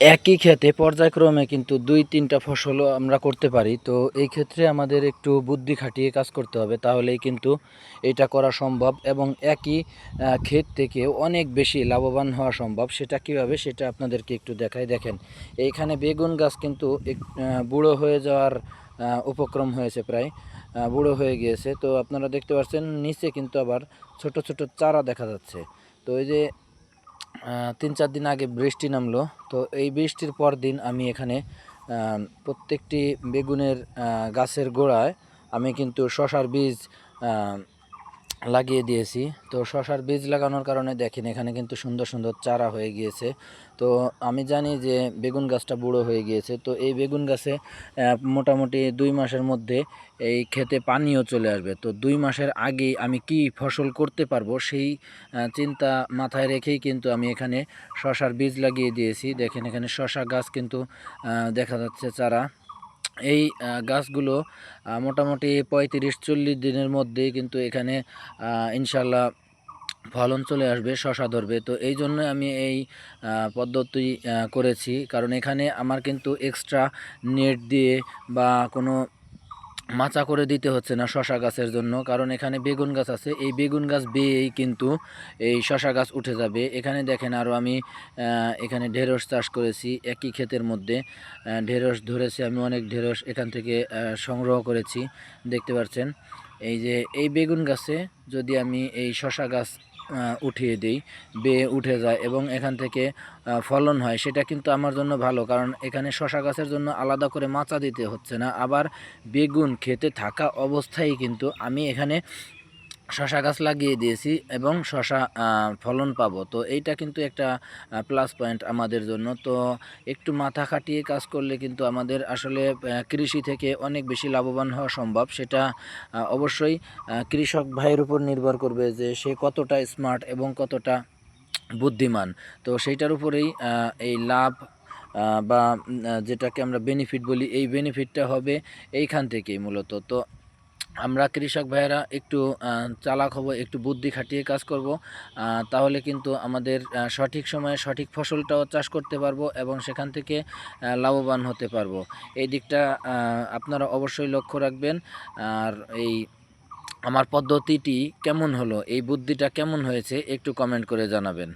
একই ক্ষেতে পর্যায়ক্রমে কিন্তু দুই, তিনটা ফসলও আমরা করতে পারি। তো এই ক্ষেত্রে আমাদের একটু বুদ্ধি খাটিয়ে কাজ করতে হবে, তাহলেই কিন্তু এটা করা সম্ভব এবং একই ক্ষেত থেকে অনেক বেশি লাভবান হওয়া সম্ভব। সেটা কীভাবে সেটা আপনাদেরকে একটু দেখাই। দেখেন, এইখানে বেগুন গাছ কিন্তু বুড়ো হয়ে যাওয়ার উপক্রম হয়েছে প্রায় বুড়ো হয়ে গিয়েছে। তো আপনারা দেখতে পাচ্ছেন, নিচে কিন্তু আবার ছোট ছোট চারা দেখা যাচ্ছে। তো এই যে তিন চার দিন আগে বৃষ্টি নামলো। তো এই বৃষ্টির পর দিন আমি এখানে প্রত্যেকটি বেগুনের গাছের গোড়ায় আমি কিন্তু শশার বীজ লাগিয়ে দিয়েছি। তো শশার বীজ লাগানোর কারণে দেখেন এখানে কিন্তু সুন্দর সুন্দর চারা হয়ে গিয়েছে। তো আমি জানি যে বেগুন গাছটা বুড়ো হয়ে গিয়েছে। তো এই বেগুন গাছে মোটামুটি দুই মাসের মধ্যে এই খেতে পানিও চলে আসবে। তো দুই মাসের আগেই আমি কি ফসল করতে পারব সেই চিন্তা মাথায় রেখেই কিন্তু আমি এখানে শশার বীজ লাগিয়ে দিয়েছি। দেখেন এখানে শশা গাছ কিন্তু দেখা যাচ্ছে চারা। এই গাছগুলো মোটামুটি পঁয়ত্রিশ চল্লিশ দিনের মধ্যে কিন্তু এখানে ইনশাল্লাহ ফলন চলে আসবে, শশা ধরবে। তো এই জন্য আমি এই পদ্ধতি করেছি। কারণ এখানে আমার কিন্তু এক্সট্রা নেট দিয়ে বা কোনো মাচা করে দিতে হচ্ছে না শশা গাছের জন্য, কারণ এখানে বেগুন গাছ আছে। এই বেগুন গাছ বেয়েই কিন্তু এই শশা গাছ উঠে যাবে। এখানে দেখেন আরও আমি এখানে ঢেঁড়স চাষ করেছি একই ক্ষেতের মধ্যে। ঢেঁড়স ধরেছে আমি অনেক ঢেঁড়স এখান থেকে সংগ্রহ করেছি। দেখতে পাচ্ছেন, এই যে এই বেগুন গাছে যদি আমি এই শশা গাছ উঠিয়ে দিই, বেয়ে উঠে যায় এবং এখান থেকে ফলন হয়। সেটা কিন্তু আমার জন্য ভালো, কারণ এখানে শশা গাছের জন্য আলাদা করে মাচা দিতে হচ্ছে না। আবার বেগুন খেতে থাকা অবস্থায় কিন্তু আমি এখানে শশা গাছ লাগিয়ে দিয়েছি এবং শশা ফলন পাবো। তো এইটা কিন্তু একটা প্লাস পয়েন্ট আমাদের জন্য। তো একটু মাথা খাটিয়ে কাজ করলে কিন্তু আমাদের আসলে কৃষি থেকে অনেক বেশি লাভবান হওয়া সম্ভব। সেটা অবশ্যই কৃষক ভাইয়ের উপর নির্ভর করবে যে সে কতটা স্মার্ট এবং কতটা বুদ্ধিমান। তো সেইটার উপরেই এই লাভ বা যেটাকে আমরা বেনিফিট বলি, এই বেনিফিটটা হবে এইখান থেকেই মূলত। তো আমরা কৃষক ভাইয়েরা একটু চালাক হব, একটু বুদ্ধি খাটিয়ে কাজ করব তাহলে কিন্তু আমাদের সঠিক সময়ে সঠিক ফসলটাও চাষ করতে পারব এবং সেখান থেকে লাভবান হতে পারব। এই দিকটা আপনারা অবশ্যই লক্ষ্য রাখবেন। আর এই আমার পদ্ধতিটি কেমন হলো, এই বুদ্ধিটা কেমন হয়েছে, একটু কমেন্ট করে জানাবেন।